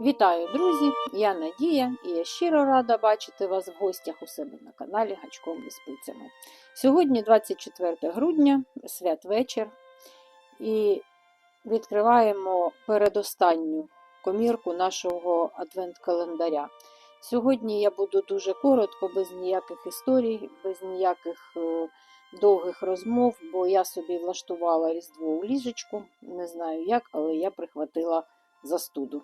Вітаю, друзі! Я Надія і я щиро рада бачити вас в гостях у себе на каналі Гачком і Спицями. Сьогодні 24 грудня, святвечір, і відкриваємо передостанню комірку нашого адвент-календаря. Сьогодні я буду дуже коротко, без ніяких історій, без ніяких е, довгих розмов, бо я собі влаштувала різдво у ліжечку. Не знаю як, але я прихватила застуду.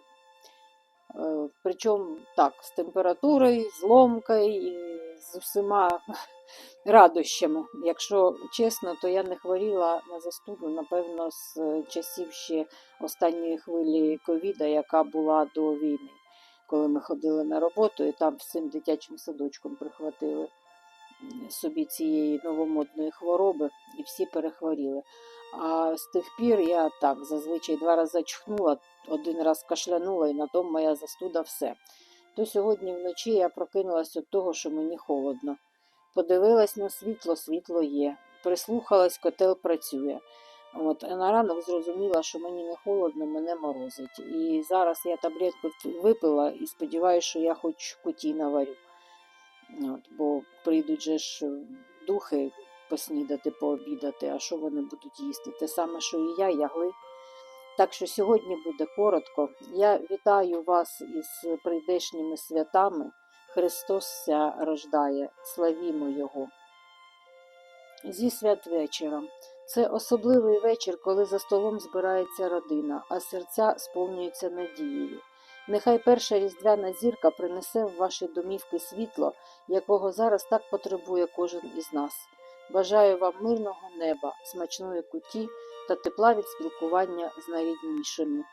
Е, Причому так, з температурою, з ломкою, з усіма радощами. Якщо чесно, то я не хворіла на застуду, напевно, з часів ще останньої хвилі ковіда, яка була до війни, коли ми ходили на роботу і там цим дитячим садочком прихватили собі цієї новомодної хвороби і всі перехворіли. А з тих пір я так зазвичай два рази чхнула, один раз кашлянула, і на тому моя застуда все. То сьогодні вночі я прокинулась від того, що мені холодно. Подивилась на світло, світло є. Прислухалась, котел працює. От, на ранок зрозуміла, що мені не холодно, мене морозить. І зараз я таблетку випила і сподіваюся, що я хоч куті наварю. От, бо прийдуть же ж е, духи поснідати, пообідати, а що вони будуть їсти? Те саме, що і я, ягли. Так що сьогодні буде коротко. Я вітаю вас із прийдешніми святами. Христос рождає, славімо Його. Зі святвечором. Це особливий вечір, коли за столом збирається родина, а серця сповнюються надією. Нехай перша різдвяна зірка принесе в ваші домівки світло, якого зараз так потребує кожен із нас. Бажаю вам мирного неба, смачної куті та тепла від спілкування з найріднішими.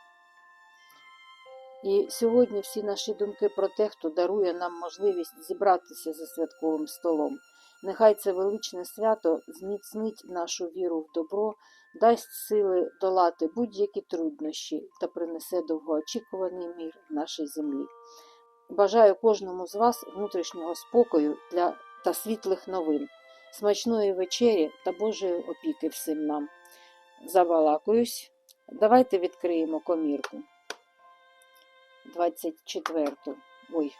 І сьогодні всі наші думки про те, хто дарує нам можливість зібратися за святковим столом. Нехай це величне свято зміцнить нашу віру в добро, дасть сили долати будь-які труднощі та принесе довгоочікуваний мір нашій землі. Бажаю кожному з вас внутрішнього спокою для та світлих новин, смачної вечері та Божої опіки всім нам. Забалакуюсь. Давайте відкриємо комірку. 24. Ой.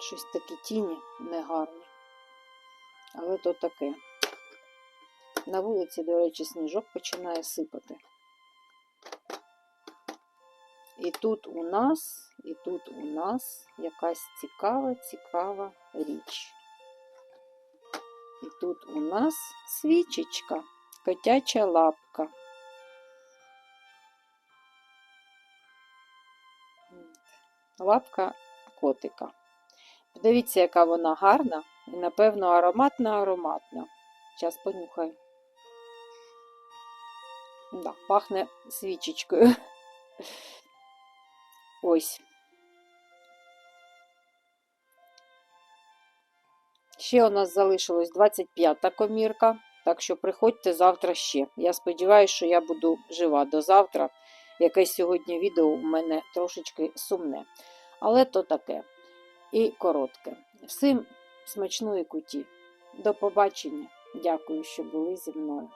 Щось такі тіні негарні. Але то таке. На вулиці, до речі, сніжок починає сипати. І тут у нас, і тут у нас якась цікава, цікава річ. І тут у нас свічечка, котяча лапка. Лапка котика. Подивіться, яка вона гарна і, напевно, ароматна-ароматна. Зараз понюхаю. Да, пахне свічечкою. Ось. Ще у нас залишилось 25-та комірка, так що приходьте завтра ще. Я сподіваюся, що я буду жива до завтра. Якесь сьогодні відео у мене трошечки сумне. Але то таке. І коротке. Всім смачної куті. До побачення. Дякую, що були зі мною.